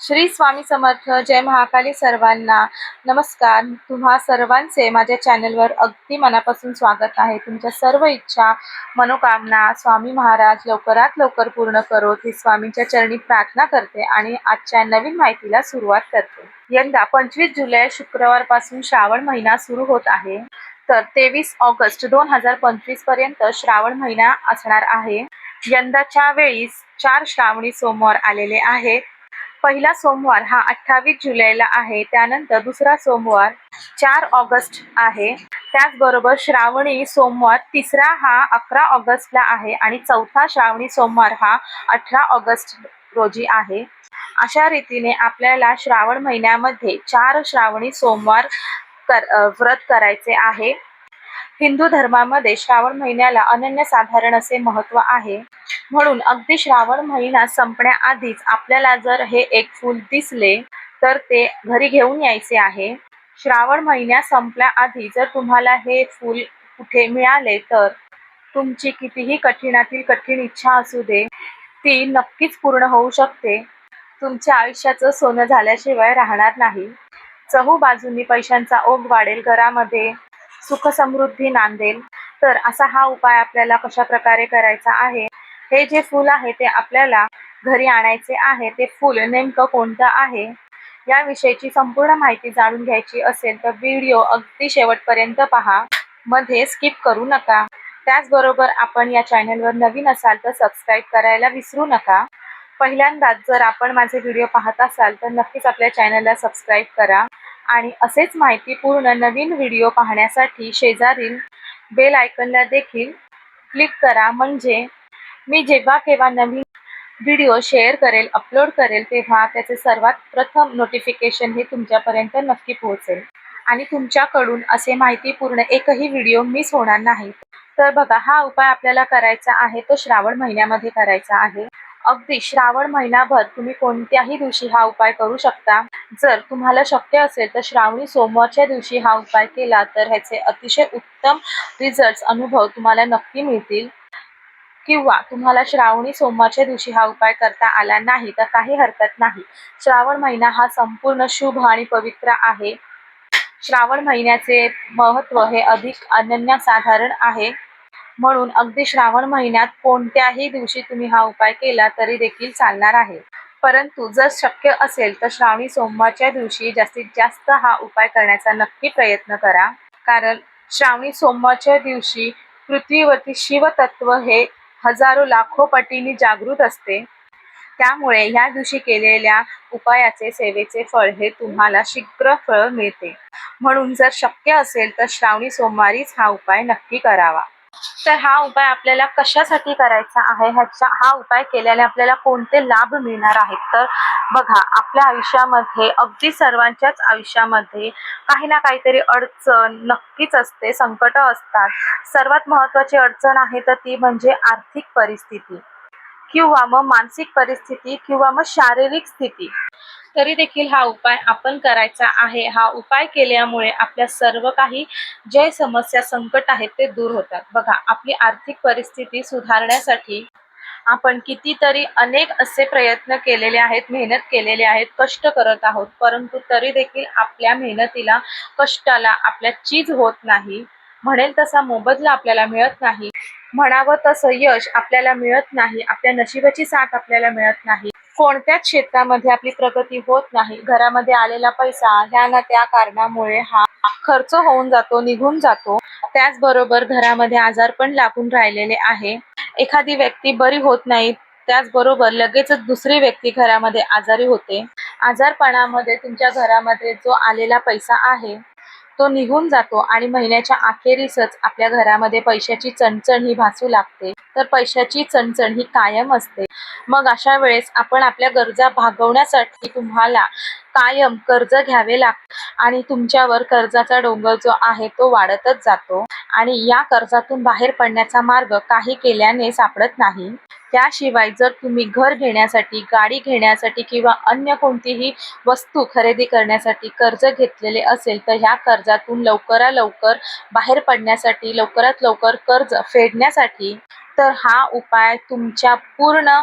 श्री स्वामी समर्थ जय महाकाली सर्वांना. नमस्कार. तुम्हा सर्वांचे माझ्या चॅनलवर अगदी मनापासून स्वागत आहे. तुमच्या सर्व इच्छा मनोकामना स्वामी महाराज लवकरात लवकर पूर्ण करोत. ही स्वामींच्या चरणी प्रार्थना करते आणि आजच्या नवीन माहितीला सुरुवात करते. यंदा पंचवीस जुलै शुक्रवारपासून श्रावण महिना सुरू होत आहे. तर तेवीस ऑगस्ट दोन हजार पंचवीसपर्यंत श्रावण महिना असणार आहे. यंदाच्या वेळीस चार श्रावणी सोमवार आलेले आहेत. पहिला सोमवार हा अठ्ठावीस जुलैला आहे. त्यानंतर दुसरा सोमवार चार ऑगस्ट आहे. त्याचबरोबर श्रावणी सोमवार तिसरा हा अकरा ऑगस्टला आहे आणि चौथा श्रावणी सोमवार हा अठरा ऑगस्ट रोजी आहे. अशा रीतीने आपल्याला श्रावण महिन्यामध्ये चार श्रावणी सोमवार कर व्रत करायचे आहे. हिंदू धर्मामध्ये श्रावण महिन्याला अनन्यसाधारण असे महत्त्व आहे. म्हणून अगदी श्रावण महिना संपण्याआधीच आपल्याला जर हे एक फूल दिसले तर ते घरी घेऊन यायचे आहे. श्रावण महिन्या संपल्याआधी जर तुम्हाला हे फूल कुठे मिळाले तर तुमची कितीही कठीणातील कठीण इच्छा असू दे ती नक्कीच पूर्ण होऊ शकते. तुमच्या आयुष्याचं सोनं झाल्याशिवाय राहणार नाही. चहू बाजूनी पैशांचा ओघ वाढेल घरामध्ये सुख समृद्धी नांदेल. तर असा हा उपाय आपल्याला कशा प्रकारे करायचा आहे हे जे फूल आहे ते आपल्याला घरी आणायचे आहे ते फूल नेमकं कोणतं आहे? याविषयीची संपूर्ण माहिती जाणून घ्यायची असेल तर व्हिडिओ अगदी शेवटपर्यंत पहा. मध्ये स्किप करू नका. त्याचबरोबर आपण या चॅनलवर नवीन असाल तर सबस्क्राईब करायला विसरू नका. पहिल्यांदाच जर आपण माझे व्हिडिओ पाहत असाल तर नक्कीच आपल्या चॅनलला सबस्क्राईब करा आणि असेच माहितीपूर्ण नवीन व्हिडिओ पाहण्यासाठी शेजारील बेल आयकनला देखील क्लिक करा. म्हणजे मी जेव्हा केव्हा नवीन व्हिडिओ शेअर करेल अपलोड करेल तेव्हा त्याचे सर्वात प्रथम नोटिफिकेशन हे तुमच्यापर्यंत नक्की पोहोचेल. आणि तुमच्याकडून असे माहितीपूर्ण एकही व्हिडिओ मिस होणार नाही. तर बघा हा उपाय आपल्याला करायचा आहे तो श्रावण महिन्यामध्ये करायचा आहे. अगदी श्रावण महिनाभर तुम्ही कोणत्याही दिवशी हा उपाय करू शकता. जर तुम्हाला शक्य असेल तर श्रावणी सोमवारच्या दिवशी हा उपाय केला तर ह्याचे अतिशय उत्तम रिझल्ट अनुभव तुम्हाला नक्की मिळतील. किंवा तुम्हाला श्रावणी सोमवारच्या दिवशी हा उपाय करता आला नाही तर काही हरकत नाही. श्रावण महिना हा संपूर्ण शुभ आणि पवित्र आहे. श्रावण महिन्याचे महत्त्व हे अधिक अनन्यसाधारण आहे. म्हणून अगदी श्रावण महिन्यात कोणत्याही दिवशी तुम्ही हा उपाय केला तरी देखील चालणार आहे. परंतु जर शक्य असेल तर श्रावणी सोमवारच्या दिवशी जास्तीत जास्त हा उपाय करण्याचा नक्की प्रयत्न करा. कारण श्रावणी सोमवारच्या दिवशी पृथ्वीवरती शिवतत्व हे हजारो लाखो पटीने जागृत असते. त्यामुळे ह्या दिवशी केलेल्या उपायाचे सेवेचे फळ हे तुम्हाला शीघ्र फळ मिळते. म्हणून जर शक्य असेल तर श्रावणी सोमवारीच हा उपाय नक्की करावा. तर हा उपाय आपल्याला कशासाठी करायचा आहे? ह्याचा हा उपाय केल्याने आपल्याला कोणते लाभ मिळणार आहेत? तर बघा आपल्या आयुष्यामध्ये अगदी सर्वांच्याच आयुष्यामध्ये काही ना काहीतरी अडचण नक्कीच असते संकट असतात. सर्वात महत्त्वाची अडचण आहे तर ती म्हणजे आर्थिक परिस्थिती. किंवा मग मानसिक परिस्थिती किंवा मग शारीरिक स्थिती. तरी देखील हा उपाय आपण करायचा आहे. हा उपाय केल्यामुळे आपल्या सर्व काही जे समस्या संकट आहेत ते दूर होतात. बघा आपली आर्थिक परिस्थिती सुधारण्यासाठी आपण कितीतरी अनेक असे प्रयत्न केलेले आहेत मेहनत केलेले आहेत कष्ट करत आहोत. परंतु तरी देखील आपल्या मेहनतीला कष्टाला आपल्या चीज होत नाही. म्हणेल तसा मोबदला आपल्याला मिळत नाही. म्हणावं तसं यश आपल्याला मिळत नाही आपल्या नशिबाची साथ आपल्याला मिळत नाही. कोणत्याच क्षेत्रामध्ये आपली प्रगती होत नाही घरामध्ये आलेला पैसा ह्या ना त्या कारणामुळे हा खर्च होऊन जातो निघून जातो. त्याचबरोबर घरामध्ये आजार पण लागून राहिलेले आहे. एखादी व्यक्ती बरी होत नाही त्याचबरोबर लगेचच दुसरी व्यक्ती घरामध्ये आजारी होते. आजारपणामध्ये तुमच्या घरामध्ये जो आलेला पैसा आहे तो निघून जातो आणि महिन्याच्या अखेरीसच आपल्या घरामध्ये पैशाची चणचण ही भासू लागते. तर पैशाची चणचण ही कायम असते. मग अशा वेळेस आपण आपल्या गरजा भागवण्यासाठी तुम्हाला कायम कर्ज घ्यावे लागते आणि तुमच्यावर कर्जाचा डोंगर जो आहे तो वाढतच जातो. आणि या कर्जातून बाहेर पडण्याचा मार्ग काही केल्याने सापडत नाही. त्याशिवाय जर तुम्ही घर घेण्यासाठी गाडी घेण्यासाठी किंवा अन्य कोणतीही वस्तू खरेदी करण्यासाठी कर्ज घेतलेले असेल तर ह्या कर्जातून लवकरात लवकर बाहेर पडण्यासाठी लवकरात लवकर कर्ज फेडण्यासाठी तर हा उपाय तुमच्या पूर्ण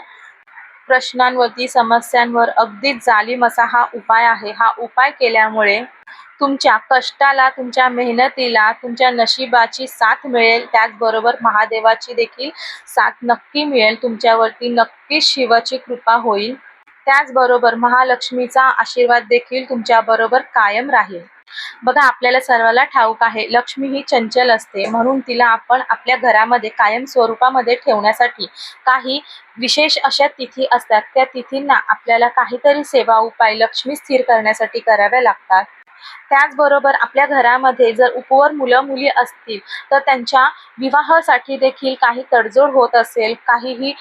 प्रश्नांवरती समस्यांवर अगदीच जालीम असा हा उपाय आहे. हा उपाय केल्यामुळे तुमच्या कष्टाला तुमच्या मेहनतीला तुमच्या नशिबाची साथ मिळेल. त्याचबरोबर महादेवाची देखील साथ नक्की मिळेल. तुमच्यावरती नक्कीच शिवाची कृपा होईल. त्याचबरोबर महालक्ष्मीचा आशीर्वाद देखील तुमच्याबरोबर कायम राहील. बघा आपल्याला सर्वाला ठाऊक आहे लक्ष्मी ही चंचल असते. म्हणून तिला आपण आपल्या घरामध्ये कायम स्वरूपामध्ये ठेवण्यासाठी काही विशेष अशा तिथी असतात. त्या तिथींना आपल्याला काहीतरी सेवा उपाय लक्ष्मी स्थिर करण्यासाठी कराव्या लागतात. त्याचबरोबर आपल्या घरामध्ये जर उपवर मुलं मुली असतील तर त्यांच्या विवाहासाठी देखील काही तडजोड होत असेल काहीही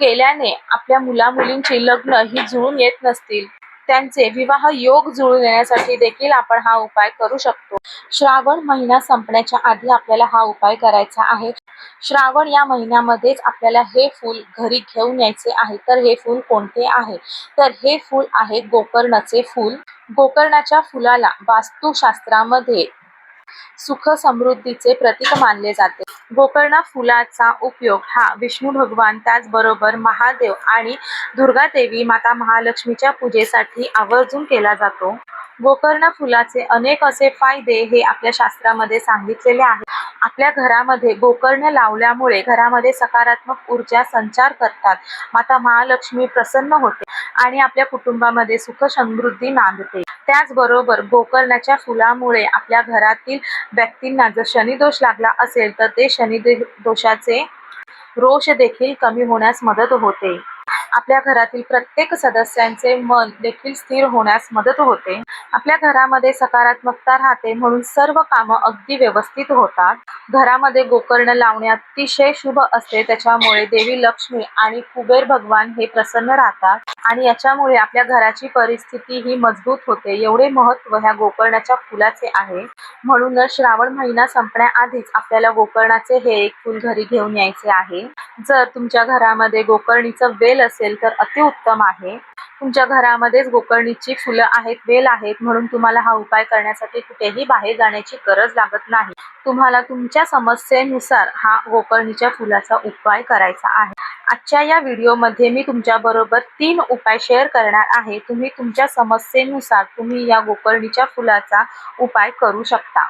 केल्याने आपल्या मुला मुलींची लग्न ही जुळून येत नसतील. त्यांचे विवाह योग जुळून येण्यासाठी देखील आपण हा उपाय करू शकतो. श्रावण महिना संपण्याच्या आधी आपल्याला हा उपाय करायचा आहे. श्रावण या महिन्यामध्येच आपल्याला हे फूल घरी घेऊन यायचे आहे. तर हे फूल कोणते आहे? तर हे फूल आहे गोकर्णाचे फूल. गोकर्णाच्या फुलाला वास्तुशास्त्रामध्ये सुख समृद्धीचे प्रतीक मानले जाते. गोकर्णा फुलाचा उपयोग हा विष्णू भगवान त्याचबरोबर महादेव आणि दुर्गा देवी माता महालक्ष्मीच्या पूजेसाठी आवर्जून केला जातो. गोकर्ण फुलाचे अनेक असे फायदे हे आपल्या शास्त्रामध्ये सांगितलेले आहे. आपल्या घरामध्ये गोकर्ण लावल्यामुळे घरामध्ये सकारात्मक ऊर्जा संचार करतात. माता महालक्ष्मी प्रसन्न होते आणि आपल्या कुटुंबामध्ये सुख समृद्धी नांदते. त्याचबरोबर गोकर्णाच्या फुलामुळे आपल्या घरातील व्यक्तींना जर शनिदोष लागला असेल तर ते शनि दोषाचे रोष देखील कमी होण्यास मदत होते. आपल्या घरातील प्रत्येक सदस्यांचे मन देखील स्थिर होण्यास मदत होते. आपल्या घरामध्ये सकारात्मकता राहते म्हणून सर्व कामं अगदी व्यवस्थित होतात. घरामध्ये गोकर्ण लावणे अतिशय शुभ असते त्याच्यामुळे देवी लक्ष्मी आणि कुबेर भगवान हे प्रसन्न राहतात आणि याच्यामुळे आपल्या घराची परिस्थिती ही मजबूत होते. एवढे महत्त्व ह्या गोकर्णाच्या फुलाचे आहे. म्हणूनच श्रावण महिना संपण्याआधीच आपल्याला गोकर्णाचे हे एक फुल घरी घेऊन यायचे आहे. जर तुमच्या घरामध्ये गोकर्णीचं वेल असेल तर अतिउत्तम आहे. तुमच्या घरामध्येच गोकर्णीची फुलं आहेत वेल आहेत म्हणून तुम्हाला हा उपाय करण्यासाठी कुठेही बाहेर जाण्याची गरज लागत नाही. तुम्हाला तुमच्या समस्येनुसार हा गोकर्णीच्या फुलाचा उपाय करायचा आहे. आजच्या या व्हिडिओमध्ये मी तुमच्याबरोबर तीन उपाय शेअर करणार आहे. तुम्ही तुमच्या समस्येनुसार तुम्ही या गोकर्णीच्या फुलाचा उपाय करू शकता.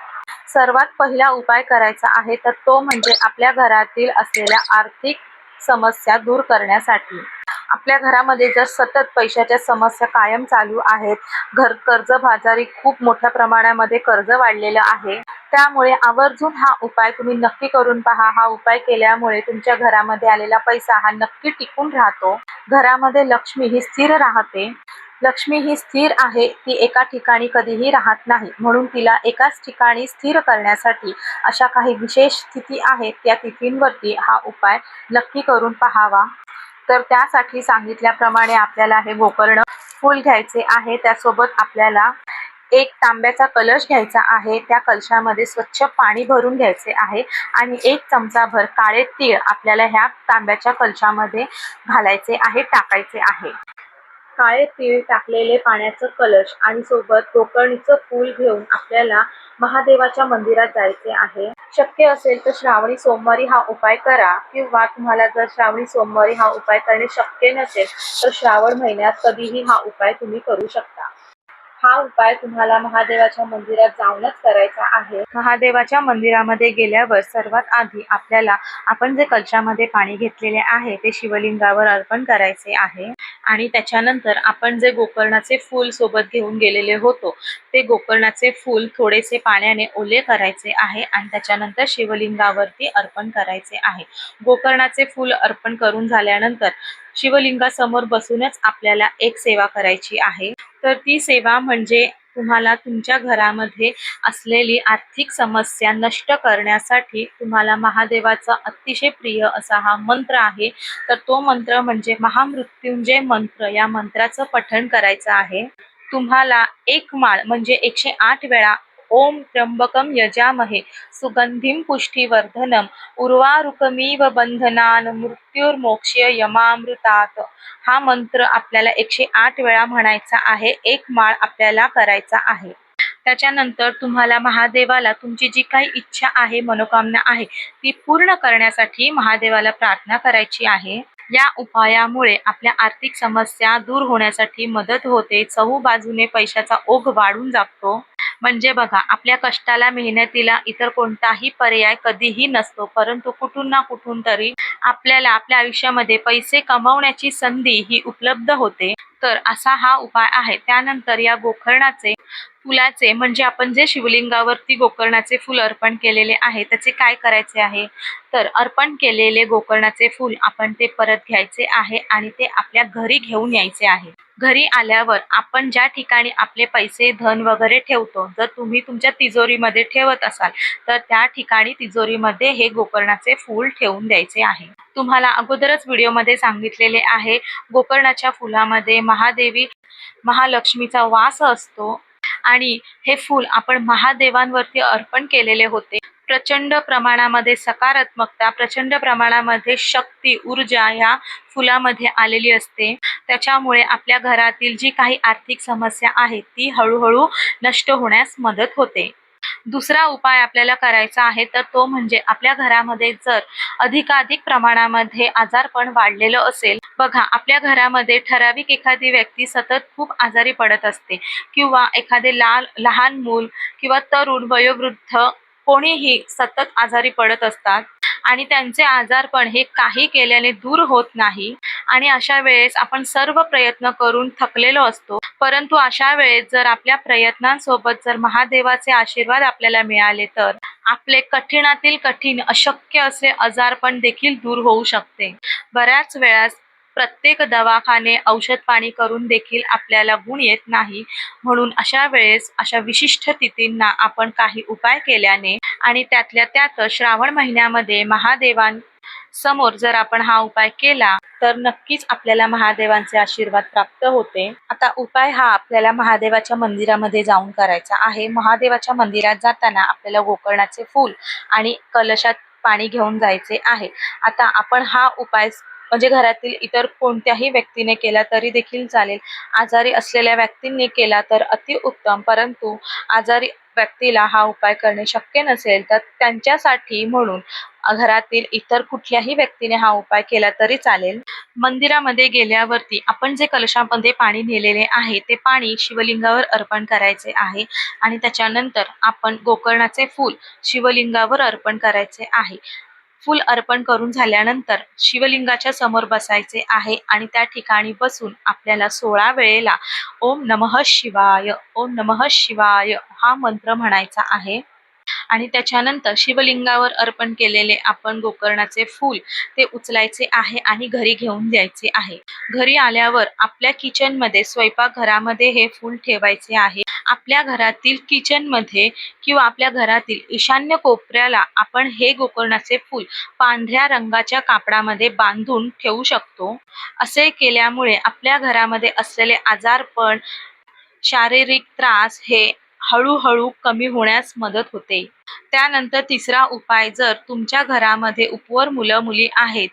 सर्वात पहिला उपाय करायचा आहे तर तो म्हणजे आपल्या घरातील असलेल्या आर्थिक समस्या दूर करण्यासाठी. आपल्या घरामध्ये जर सतत पैशाच्या समस्या कायम चालू आहेत घर कर्ज बाजारी खूप मोठ्या प्रमाणामध्ये कर्ज वाढलेलं आहे. त्यामुळे आवर्जून हा उपाय तुम्ही नक्की करून पहा. हा उपाय केल्यामुळे तुमच्या घरामध्ये आलेला पैसा हा नक्की टिकून राहतो. घरामध्ये लक्ष्मी ही स्थिर राहते. लक्ष्मी ही स्थिर आहे ती एका ठिकाणी कधीही राहत नाही. म्हणून तिला एकाच ठिकाणी स्थिर करण्यासाठी अशा काही विशेष स्थिती आहेत त्या तिथींवरती हा उपाय नक्की करून पहावा. तर त्यासाठी सांगितल्याप्रमाणे आपल्याला हे गोकर्ण फूल घ्यायचे आहे. त्यासोबत आपल्याला एक तांब्याचा कलश घ्यायचा आहे. त्या कलशामध्ये स्वच्छ पाणी भरून घ्यायचे आहे आणि एक चमचाभर काळे तीळ आपल्याला ह्या तांब्याच्या कलशामध्ये घालायचे आहे टाकायचे आहे. काळे तीळ टाकलेले पाण्याचं कलश आणि सोबत गोकर्णीचं फूल घेऊन आपल्याला महादेवाच्या मंदिरात जायचे आहे. शक्य असेल तर श्रावणी सोमवारी हा उपाय करा. किंवा तुम्हाला जर श्रावणी सोमवारी हा उपाय करणे शक्य नसेल तर श्रावण महिन्यात कधीही हा उपाय तुम्ही करू शकता. हा उपाय तुम्हाला महादेवाच्या मंदिरात जाऊनच करायचा आहे. महादेवाच्या मंदिरामध्ये गेल्यावर सर्वात आधी आपल्याला आपण जे कलशामध्ये पाणी घेतलेले आहे ते शिवलिंगावर अर्पण करायचे आहे. आणि त्याच्यानंतर आपण जे गोकर्णाचे फूल सोबत घेऊन गेलेले होतो ते गोकर्णाचे फूल थोडेसे पाण्याने ओले करायचे आहे आणि त्याच्यानंतर शिवलिंगावरती अर्पण करायचे आहे. गोकर्णाचे फूल अर्पण करून झाल्यानंतर शिवलिंगासमोर बसूनच आपल्याला एक सेवा करायची आहे. तर ती सेवा म्हणजे तुम्हाला तुमच्या घरामध्ये असलेली आर्थिक समस्या नष्ट करण्यासाठी तुम्हाला महादेवाचा अतिशय प्रिय असा हा मंत्र आहे. तर तो मंत्र म्हणजे महामृत्युंजय मंत्र. या मंत्राचं पठण करायचं आहे. तुम्हाला एक माळ म्हणजे एकशे आठ वेळा ओम त्र्यंबकम यजामहे। सुगंधिम पुष्टीवर्धनम उर्वारुकमीव बंधनान। मृत्युर्मोक्ष्य यमामृतात। हा मंत्र आपल्याला एकशे आठ वेळा म्हणायचा आहे. एक माळ आपल्याला करायचा आहे. त्याच्यानंतर तुम्हाला महादेवाला तुमची जी काही इच्छा आहे मनोकामना आहे ती पूर्ण करण्यासाठी महादेवाला प्रार्थना करायची आहे. या उपायामुळे आपल्या आर्थिक समस्या दूर होण्यासाठी मदत होते. चहू बाजूने पैशाचा ओघ वाढून जातो. म्हणजे बघा आपल्या कष्टाला मेहनतीला इतर कोणताही पर्याय कधीही नसतो. परंतु कुठून ना कुठून तरी आपल्याला आपल्या आयुष्यामध्ये पैसे कमवण्याची संधी ही उपलब्ध होते. तर असा हा उपाय आहे. त्यानंतर या गोखरणाचे फुलाचे म्हणजे आपण जे शिवलिंगावरती गोकर्णाचे फूल अर्पण केलेले आहे त्याचे काय करायचे आहे? तर अर्पण केलेले गोकर्णाचे फूल आपण ते परत घ्यायचे आहे आणि ते आपल्या घरी घेऊन यायचे आहे. घरी आल्यावर आपण ज्या ठिकाणी आपले पैसे धन वगैरे ठेवतो जर तुम्ही तुमच्या तिजोरीमध्ये ठेवत असाल तर त्या ठिकाणी तिजोरीमध्ये हे गोकर्णाचे फूल ठेवून द्यायचे आहे. तुम्हाला अगोदरच व्हिडिओमध्ये सांगितलेले आहे गोकर्णाच्या फुलामध्ये महादेवी महालक्ष्मीचा वास असतो आणि हे फूल आपण महादेवांवरती अर्पण केलेले होते. प्रचंड प्रमाणामध्ये सकारात्मकता प्रचंड प्रमाणामध्ये शक्ती ऊर्जा या फुलामध्ये आलेली असते. त्याच्यामुळे आपल्या घरातील जी काही आर्थिक समस्या आहे ती हळूहळू नष्ट होण्यास मदत होते. दुसरा उपाय आपल्याला करायचा आहे तर तो म्हणजे आपल्या घरामध्ये जर अधिकाधिक प्रमाणामध्ये आजारपण वाढलेलं असेल बघा आपल्या घरामध्ये ठराविक एखादी व्यक्ती सतत खूप आजारी पडत असते किंवा एखादे लाल लहान मूल किंवा तरुण वयोवृद्ध कोणीही सतत आजारी पडत असतात आणि त्यांचे आजारपण हे काही केल्याने दूर होत नाही आणि अशा वेळेस आपण सर्व प्रयत्न करून थकलेलो असतो. परंतु अशा वेळेस जर आपल्या प्रयत्नांसोबत जर महादेवाचे आशीर्वाद आपल्याला मिळाले तर आपले कठीणातील कठीण अशक्य असे आजारपण देखील दूर होऊ शकते. बऱ्याच वेळास प्रत्येक दवाखाने औषध पाणी करून देखील आपल्याला गुण येत नाही. म्हणून अशा वेळेस अशा विशिष्ट तिथींना आपण काही उपाय केल्याने आणि त्यातल्या त्यात श्रावण महिन्यामध्ये महादेवां समोर जर आपण हा उपाय केला तर नक्कीच आपल्याला महादेवांचे आशीर्वाद प्राप्त होते. आता उपाय हा आपल्याला महादेवाच्या मंदिरामध्ये जाऊन करायचा आहे. महादेवाच्या मंदिरात जाताना आपल्याला गोकर्णाचे फूल आणि कलशात पाणी घेऊन जायचे आहे. आता आपण हा उपाय म्हणजे घरातील इतर कोणत्याही व्यक्तीने केला तरी देखील चालेल. आजारी असलेल्या व्यक्तींनी केला तर अतिउत्तम परंतु आजारी व्यक्तीला हा उपाय करणे शक्य नसेल तर त्यांच्यासाठी म्हणून घरातील इतर कुठल्याही व्यक्तीने हा उपाय केला तरी चालेल. मंदिरामध्ये गेल्यावरती आपण जे कलशामध्ये पाणी नेलेले आहे ते पाणी शिवलिंगावर अर्पण करायचे आहे आणि त्याच्यानंतर आपण गोकर्णाचे फूल शिवलिंगावर अर्पण करायचे आहे. फुल अर्पण करून झाल्यानंतर शिवलिंगाच्या समोर बसायचे आहे आणि त्या ठिकाणी बसून आपल्याला सोळा वेळेला ओम नमः शिवाय ओम नमः शिवाय हा मंत्र म्हणायचा आहे. आणि त्याच्यानंतर शिवलिंगावर अर्पण केलेले आपण गोकर्णाचे फूल ते उचलायचे आहे आणि घरी घेऊन द्यायचे आहे. घरी आल्यावर आपल्या किचनमध्ये स्वयंपाकघरामध्ये हे फूल ठेवायचे आहे. आपल्या घरातील किचनमध्ये किंवा आपल्या घरातील ईशान्य कोपऱ्याला आपण हे गोकर्णाचे फूल पांढऱ्या रंगाच्या कापडामध्ये बांधून ठेवू शकतो. असे केल्यामुळे आपल्या घरामध्ये असलेले आजारपण शारीरिक त्रास हे हळूहळू कमी होण्यास मदत होते. त्यानंतर तिसरा उपाय जर तुमच्या घरामध्ये उपवर मुलं मुली आहेत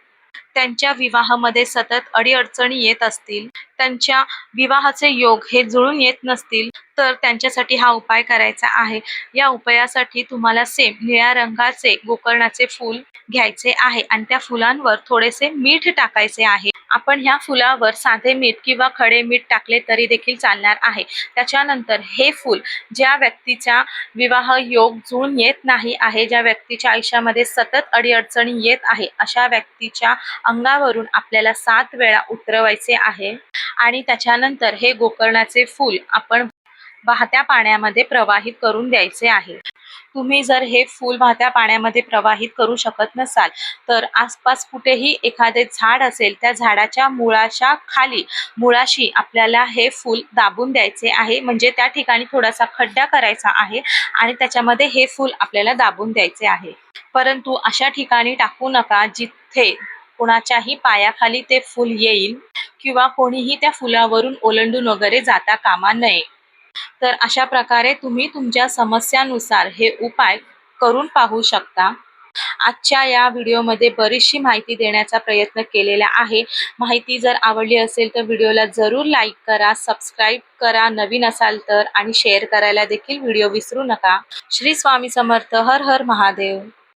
त्यांच्या विवाहामध्ये सतत अडीअडचणी येत असतील त्यांच्या विवाहाचे योग हे जुळून येत नसतील तर त्यांच्यासाठी हा उपाय करायचा आहे. या उपायासाठी तुम्हाला सेम निळ्या रंगाचे गोकर्णाचे फूल घ्यायचे आहे आणि त्या फुलांवर थोडेसे मीठ टाकायचे आहे. आपण ह्या फुलावर साधे मीठ किंवा खडे मीठ टाकले तरी देखील चालणार आहे. त्याच्यानंतर हे फूल ज्या व्यक्तीचा विवाह योग जुळून येत नाही आहे ज्या व्यक्तीच्या आयुष्यामध्ये सतत अडीअडचणी येत आहे अशा व्यक्तीच्या अंगावरून आपल्याला सात वेळा उतरवायचे आहे. आणि त्याच्यानंतर हे गोकर्णाचे फूल आपण वाहत्या पाण्यामध्ये प्रवाहित करून द्यायचे आहे. तुम्ही जर हे फूल वाहत्या पाण्यामध्ये प्रवाहित करू शकत नसाल तर आसपास कुठेही एखादे झाड असेल त्या झाडाच्या मुळाच्या खाली मुळाशी आपल्याला हे फूल दाबून द्यायचे आहे. म्हणजे त्या ठिकाणी थोडासा खड्डा करायचा आहे आणि त्याच्यामध्ये हे फूल आपल्याला दाबून द्यायचे आहे. परंतु अशा ठिकाणी टाकू नका जिथे कुणाच्याही पायाखाली ते फूल येईल किंवा कोणीही त्या फुलावरून ओलांडून वगैरे जाता कामा नये. तर अशा प्रकारे तुम्ही तुमच्या समस्यानुसार हे उपाय करून पाहू शकता. आजच्या या व्हिडिओमध्ये बरीचशी माहिती देण्याचा प्रयत्न केलेला आहे. माहिती जर आवडली असेल तर व्हिडिओला जरूर लाईक करा सबस्क्राईब करा नवीन असाल तर आणि शेअर करायला देखील व्हिडिओ विसरू नका. श्री स्वामी समर्थ हर हर महादेव.